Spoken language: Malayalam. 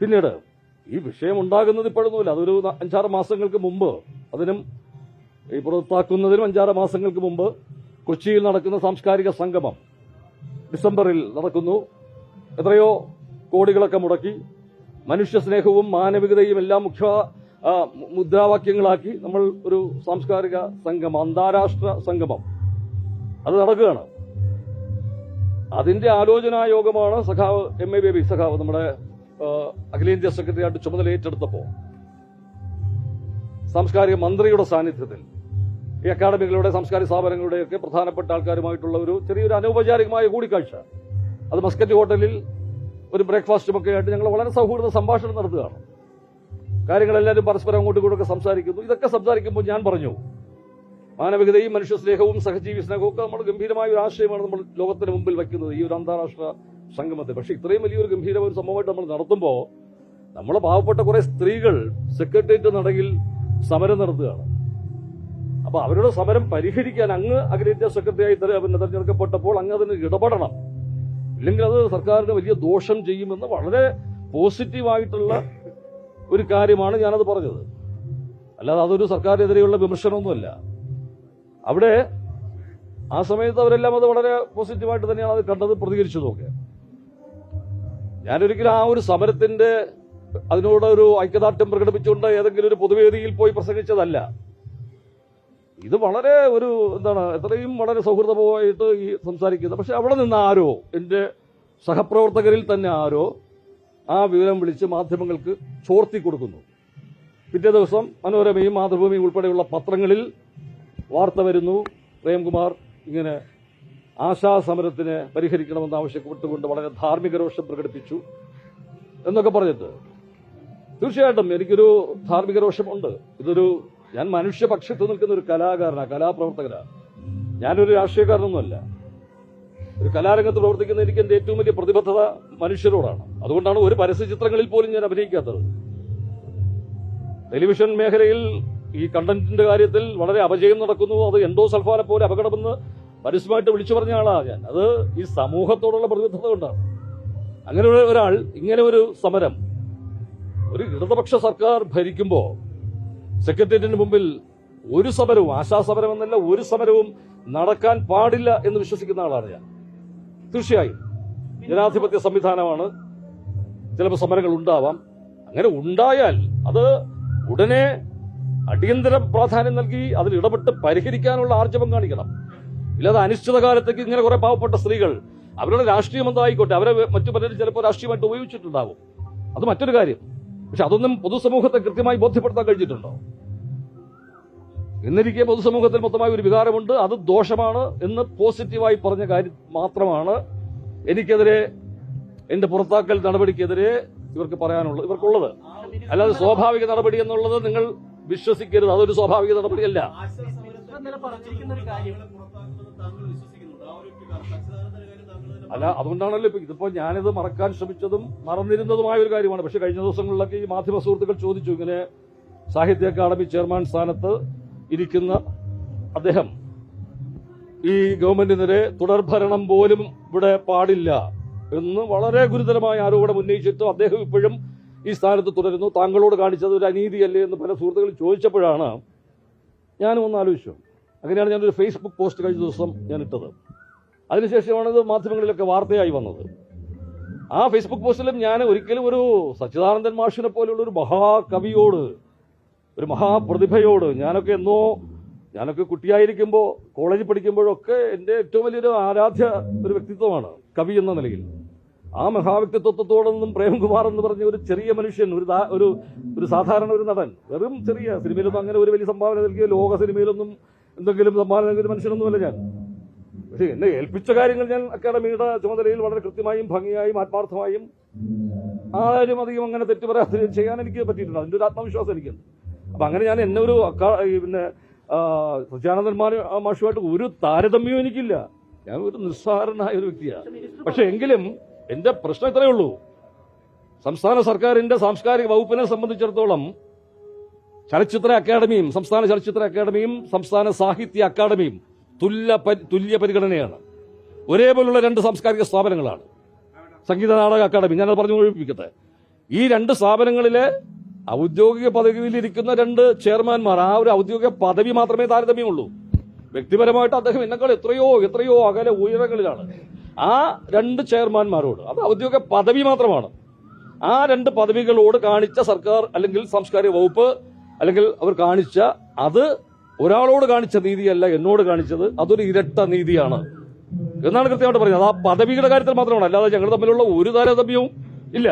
പിന്നീട് ഈ വിഷയം ഉണ്ടാകുന്നത് ഇപ്പോഴൊന്നുമില്ല. അതൊരു അഞ്ചാറ് മാസങ്ങൾക്ക് മുമ്പ് അതിനും ഈ പുറത്താക്കുന്നതിനും അഞ്ചാറ് മാസങ്ങൾക്ക് മുമ്പ് കൊച്ചിയിൽ നടക്കുന്ന സാംസ്കാരിക സംഗമം ഡിസംബറിൽ നടക്കുന്നു. എത്രയോ കോടികളൊക്കെ മുടക്കി മനുഷ്യസ്നേഹവും മാനവികതയും എല്ലാം മുഖ്യ മുദ്രാവാക്യങ്ങളാക്കി നമ്മൾ ഒരു സാംസ്കാരിക സംഗമം അന്താരാഷ്ട്ര സംഗമം. അത് നടക്കുകയാണ്. അതിന്റെ ആലോചനാ യോഗമാണ് സഖാവ് എം. എ. ബേബി സഖാവ് നമ്മുടെ അഖിലേന്ത്യാ സെക്രട്ടറിയായിട്ട് ചുമതല ഏറ്റെടുത്തപ്പോൾ സാംസ്കാരിക മന്ത്രിയുടെ സാന്നിധ്യത്തിൽ ഈ അക്കാദമികളുടെ സാംസ്കാരിക സ്ഥാപനങ്ങളുടെയൊക്കെ പ്രധാനപ്പെട്ട ആൾക്കാരുമായിട്ടുള്ള ഒരു ചെറിയൊരു അനൗപചാരികമായ കൂടിക്കാഴ്ച. അത് മസ്കറ്റ് ഹോട്ടലിൽ ഒരു ബ്രേക്ക്ഫാസ്റ്റും ഒക്കെ ആയിട്ട് ഞങ്ങൾ വളരെ സൗഹൃദ സംഭാഷണം നടത്തുകയാണ്. കാര്യങ്ങളെല്ലാവരും പരസ്പരം അങ്ങോട്ടും ഇങ്ങോട്ടൊക്കെ സംസാരിക്കുന്നു. ഇതൊക്കെ സംസാരിക്കുമ്പോൾ ഞാൻ പറഞ്ഞു മാനവികതയും മനുഷ്യ സ്നേഹവും സഹജീവി സ്നേഹവും ഒക്കെ നമ്മൾ ഗംഭീരമായ ഒരു ആശയമാണ് നമ്മൾ ലോകത്തിന് മുമ്പിൽ വയ്ക്കുന്നത്. ഈ ഒരു അന്താരാഷ്ട്ര സംഗമത്തെ. പക്ഷെ ഇത്രയും വലിയൊരു ഗംഭീരമായ ഒരു സംഭവമായിട്ട് നമ്മൾ നടത്തുമ്പോൾ നമ്മളെ പാവപ്പെട്ട കുറെ സ്ത്രീകൾ സെക്രട്ടേറിയറ്റ് നടകിൽ സമരം നടത്തുകയാണ്. അപ്പൊ അവരുടെ സമരം പരിഹരിക്കാൻ അങ്ങ് അഖിലേന്ത്യ സെക്രട്ടറിയായി പിന്നെ തെരഞ്ഞെടുക്കപ്പെട്ടപ്പോൾ അങ്ങ് അതിന് ഇടപെടണം. ഇല്ലെങ്കിൽ അത് സർക്കാരിന് വലിയ ദോഷം ചെയ്യുമെന്ന് വളരെ പോസിറ്റീവായിട്ടുള്ള ഒരു കാര്യമാണ് ഞാനത് പറഞ്ഞത്. അല്ലാതെ അതൊരു സർക്കാരിനെതിരെയുള്ള വിമർശനമൊന്നുമല്ല. അവിടെ ആ സമയത്ത് അവരെല്ലാം അത് വളരെ പോസിറ്റീവായിട്ട് തന്നെയാണ് അത് കണ്ടത് പ്രതികരിച്ചതുമൊക്കെ. ഞാനൊരിക്കലും ആ ഒരു സമരത്തിന്റെ അതിനോട് ഒരു ഐക്യദാർഢ്യം പ്രകടിപ്പിച്ചുകൊണ്ട് ഏതെങ്കിലും ഒരു പൊതുവേദിയിൽ പോയി പ്രസംഗിച്ചതല്ല. ഇത് വളരെ ഒരു എന്താണ് എത്രയും വളരെ സൗഹൃദപരമായിട്ട് ഈ സംസാരിക്കുന്നത്. പക്ഷെ അവിടെ നിന്ന് ആരോ എന്റെ സഹപ്രവർത്തകരിൽ തന്നെ ആരോ ആ വിവരം വിളിച്ച് മാധ്യമങ്ങൾക്ക് ചോർത്തി കൊടുക്കുന്നു. പിറ്റേ ദിവസം മനോരമയും മാതൃഭൂമിയും ഉൾപ്പെടെയുള്ള പത്രങ്ങളിൽ വാർത്ത വരുന്നു. പ്രേംകുമാർ ഇങ്ങനെ ആശാസമരത്തിന് പരിഹരിക്കണമെന്ന് ആവശ്യപ്പെട്ടുകൊണ്ട് വളരെ ധാർമ്മിക രോഷം പ്രകടിപ്പിച്ചു എന്നൊക്കെ പറഞ്ഞിട്ട്. തീർച്ചയായിട്ടും എനിക്കൊരു ധാർമ്മിക രോഷമുണ്ട്. ഇതൊരു ഞാൻ മനുഷ്യപക്ഷത്ത് നിൽക്കുന്ന ഒരു കലാകാരനാണ് കലാപ്രവർത്തകനാണ് ഞാനൊരു രാഷ്ട്രീയക്കാരനൊന്നുമല്ല. ഒരു കലാരംഗത്ത് പ്രവർത്തിക്കുന്ന എനിക്ക് എന്റെ ഏറ്റവും വലിയ പ്രതിബദ്ധത മനുഷ്യരോടാണ്. അതുകൊണ്ടാണ് ഒരു പരസ്യ ചിത്രങ്ങളിൽ പോലും ഞാൻ അഭിനയിക്കാത്തത്. ടെലിവിഷൻ മേഖലയിൽ ഈ കണ്ടന്റിന്റെ കാര്യത്തിൽ വളരെ അപജയം നടക്കുന്നു. അത് എൻഡോ സൽഫാനെ പോലെ അപകടമെന്ന് പരസ്യമായിട്ട് വിളിച്ചു പറഞ്ഞ ആളാണ് ഞാൻ. അത് ഈ സമൂഹത്തോടുള്ള പ്രതിബദ്ധത കൊണ്ടാണ്. അങ്ങനെ ഒരു- ഒരാൾ ഇങ്ങനെ ഒരു സമരം. ഒരു ഇടതുപക്ഷ സർക്കാർ ഭരിക്കുമ്പോൾ സെക്രട്ടേറിയറ്റിന് മുമ്പിൽ ഒരു സമരവും ആശാസമരം എന്നല്ല ഒരു സമരവും നടക്കാൻ പാടില്ല എന്ന് വിശ്വസിക്കുന്ന ആളാണ് ഞാൻ. തീർച്ചയായും ജനാധിപത്യ സംവിധാനമാണ്. ചിലപ്പോൾ സമരങ്ങൾ ഉണ്ടാവാം. അങ്ങനെ ഉണ്ടായാൽ അത് ഉടനെ അടിയന്തര പ്രാധാന്യം നൽകി അതിൽ ഇടപെട്ട് പരിഹരിക്കാനുള്ള ആർജവം കാണിക്കണം. ഇല്ലാതെ അനിശ്ചിതകാലത്തേക്ക് ഇങ്ങനെ കുറെ പാവപ്പെട്ട സ്ത്രീകൾ അവരുടെ രാഷ്ട്രീയം എന്തായിക്കോട്ടെ അവരെ മറ്റു പലരും ചിലപ്പോൾ രാഷ്ട്രീയമായിട്ട് ഉപയോഗിച്ചിട്ടുണ്ടാവും അത് മറ്റൊരു കാര്യം. പക്ഷെ അതൊന്നും പൊതുസമൂഹത്തെ കൃത്യമായി ബോധ്യപ്പെടുത്താൻ കഴിഞ്ഞിട്ടുണ്ടോ? എന്നിരിക്കെ പൊതുസമൂഹത്തിൽ മൊത്തമായി ഒരു വികാരമുണ്ട്. അത് ദോഷമാണ് എന്ന് പോസിറ്റീവായി പറഞ്ഞ കാര്യം മാത്രമാണ് എനിക്കെതിരെ എന്റെ പുറത്താക്കൽ നടപടിക്കെതിരെ ഇവർക്ക് പറയാനുള്ളത് ഇവർക്കുള്ളത്. അല്ലാതെ സ്വാഭാവിക നടപടി എന്നുള്ളത് നിങ്ങൾ വിശ്വസിക്കരുത്. അതൊരു സ്വാഭാവിക നടപടിയല്ല. അല്ല അതുകൊണ്ടാണല്ലോ ഇപ്പൊ ഇതിപ്പോ ഞാനിത് മറക്കാൻ ശ്രമിച്ചതും മറന്നിരുന്നതുമായ ഒരു കാര്യമാണ്. പക്ഷെ കഴിഞ്ഞ ദിവസങ്ങളിലൊക്കെ ഈ മാധ്യമ സുഹൃത്തുക്കൾ ചോദിച്ചു ഇങ്ങനെ സാഹിത്യ അക്കാദമി ചെയർമാൻ സ്ഥാനത്ത് ഇരിക്കുന്ന അദ്ദേഹം ഈ ഗവൺമെന്റിനെതിരെ തുടർഭരണം പോലും ഇവിടെ പാടില്ല എന്ന് വളരെ ഗുരുതരമായ ആരോപണം ഉന്നയിച്ചിട്ടും അദ്ദേഹം ഇപ്പോഴും ഈ സ്ഥാനത്ത് തുടരുന്നു. താങ്കളോട് കാണിച്ചത് ഒരു അനീതിയല്ലേ എന്ന് പല സുഹൃത്തുക്കൾ ചോദിച്ചപ്പോഴാണ് ഞാനും ഒന്ന് ആലോചിച്ചു. അങ്ങനെയാണ് ഞാനൊരു ഫേസ്ബുക്ക് പോസ്റ്റ് കഴിഞ്ഞ ദിവസം ഞാൻ ഇട്ടത് അതിനുശേഷമാണ് ഇത് മാധ്യമങ്ങളിലൊക്കെ വാർത്തയായി വന്നത്. ആ ഫേസ്ബുക്ക് പോസ്റ്റിലും ഞാൻ ഒരിക്കലും ഒരു സച്ചിദാനന്ദൻ മാഷിനെ പോലെയുള്ള ഒരു മഹാകവിയോട് ഒരു മഹാപ്രതിഭയോട് ഞാനൊക്കെ എന്നോ ഞാനൊക്കെ കുട്ടിയായിരിക്കുമ്പോൾ കോളേജിൽ പഠിക്കുമ്പോഴൊക്കെ എന്റെ ഏറ്റവും വലിയൊരു ആരാധ്യ ഒരു വ്യക്തിത്വമാണ് കവി എന്ന നിലയിൽ. ആ മഹാവ്യക്തിത്വത്തോടൊന്നും പ്രേംകുമാർ എന്ന് പറഞ്ഞ ഒരു ചെറിയ മനുഷ്യൻ ഒരു ഒരു ഒരു സാധാരണ ഒരു നടൻ വെറും ചെറിയ സിനിമയിലൊന്നും അങ്ങനെ ഒരു വലിയ സംഭാവന നൽകിയ ലോക സിനിമയിലൊന്നും എന്തെങ്കിലും സമ്മാനം മനുഷ്യനൊന്നുമല്ല ഞാൻ. പക്ഷേ എന്നെ ഏൽപ്പിച്ച കാര്യങ്ങൾ ഞാൻ അക്കാഡമിയുടെ ചുമതലയിൽ വളരെ കൃത്യമായും ഭംഗിയായും ആത്മാർത്ഥമായും ആരും അധികം അങ്ങനെ തെറ്റ് പറയാതെ ചെയ്യാൻ എനിക്ക് പറ്റിയിട്ടുണ്ട്. അതിന്റെ ഒരു ആത്മവിശ്വാസം എനിക്കുണ്ട്. അപ്പം അങ്ങനെ ഞാൻ എന്നെ ഒരു പിന്നെ സത്യാനന്ദൻ മാഷുമായിട്ട് ഒരു താരതമ്യവും എനിക്കില്ല. ഞാൻ ഒരു നിസ്സാരനായ ഒരു വ്യക്തിയാണ്. പക്ഷെ എങ്കിലും എന്റെ പ്രശ്നം ഇത്രയേ ഉള്ളൂ. സംസ്ഥാന സർക്കാരിന്റെ സാംസ്കാരിക വകുപ്പിനെ സംബന്ധിച്ചിടത്തോളം ചലച്ചിത്ര അക്കാദമിയും സംസ്ഥാന ചലച്ചിത്ര അക്കാദമിയും സംസ്ഥാന സാഹിത്യ അക്കാദമിയും തുല്യ തുല്യ പരിഗണനയാണ്. ഒരേപോലുള്ള രണ്ട് സാംസ്കാരിക സ്ഥാപനങ്ങളാണ്. സംഗീത നാടക അക്കാദമി. ഞാനത് പറഞ്ഞു ഒഴിപ്പിക്കട്ടെ. ഈ രണ്ട് സ്ഥാപനങ്ങളിലെ ഔദ്യോഗിക പദവിയിലിരിക്കുന്ന രണ്ട് ചെയർമാൻമാർ ആ ഒരു ഔദ്യോഗിക പദവി മാത്രമേ താരതമ്യമുള്ളൂ. വ്യക്തിപരമായിട്ട് അദ്ദേഹം എന്നെക്കാൾ എത്രയോ എത്രയോ അകലെ ഉയരങ്ങളിലാണ്. ആ രണ്ട് ചെയർമാൻമാരോട് അത് ഔദ്യോഗിക പദവി മാത്രമാണ് ആ രണ്ട് പദവികളോട് കാണിച്ച സർക്കാർ അല്ലെങ്കിൽ സാംസ്കാരിക വകുപ്പ് അല്ലെങ്കിൽ അവർ കാണിച്ച അത് ഒരാളോട് കാണിച്ച നീതിയല്ല എന്നോട് കാണിച്ചത് അതൊരു ഇരട്ട നീതിയാണ്. എന്നാണ് കൃത്യമായിട്ട് പറയുന്നത്. അത് ആ പദവിയുടെ കാര്യത്തിൽ മാത്രമാണ്. അല്ലാതെ ഞങ്ങൾ തമ്മിലുള്ള ഒരു താരതമ്യവും ഇല്ല.